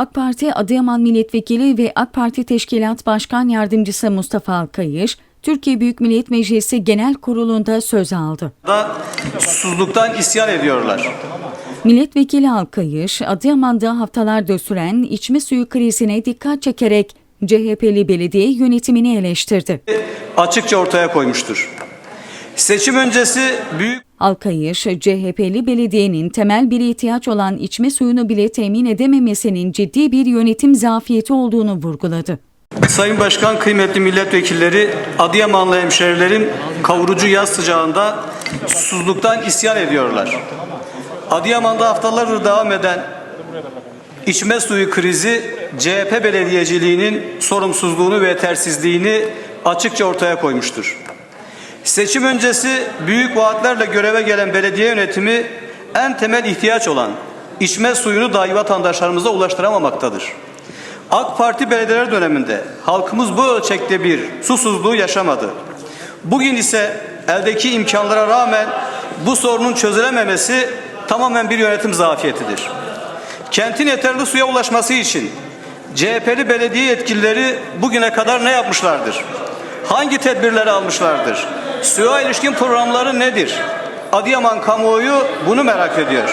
AK Parti Adıyaman Milletvekili ve AK Parti Teşkilat Başkan Yardımcısı Mustafa Alkayış, Türkiye Büyük Millet Meclisi Genel Kurulu'nda söz aldı. da susuzluktan isyan ediyorlar. Milletvekili Alkayış, Adıyaman'da haftalardır süren içme suyu krizine dikkat çekerek CHP'li belediye yönetimini eleştirdi. Açıkça ortaya koymuştur. Seçim öncesi büyük Alkayış, CHP'li belediyenin temel bir ihtiyaç olan içme suyunu bile temin edememesinin ciddi bir yönetim zafiyeti olduğunu vurguladı. Sayın Başkan, kıymetli milletvekilleri, Adıyamanlı hemşerilerim kavurucu yaz sıcağında susuzluktan isyan ediyorlar. Adıyaman'da haftalardır devam eden içme suyu krizi CHP belediyeciliğinin sorumsuzluğunu ve yetersizliğini açıkça ortaya koymuştur. Seçim öncesi büyük vaatlerle göreve gelen belediye yönetimi en temel ihtiyaç olan içme suyunu dahi vatandaşlarımıza ulaştıramamaktadır. AK Parti belediyeler döneminde halkımız bu ölçekte bir susuzluğu yaşamadı. Bugün ise eldeki imkanlara rağmen bu sorunun çözülememesi tamamen bir yönetim zafiyetidir. Kentin yeterli suya ulaşması için CHP'li belediye yetkilileri bugüne kadar ne yapmışlardır? Hangi tedbirleri almışlardır? Suya ilişkin programları nedir? Adıyaman kamuoyu bunu merak ediyor.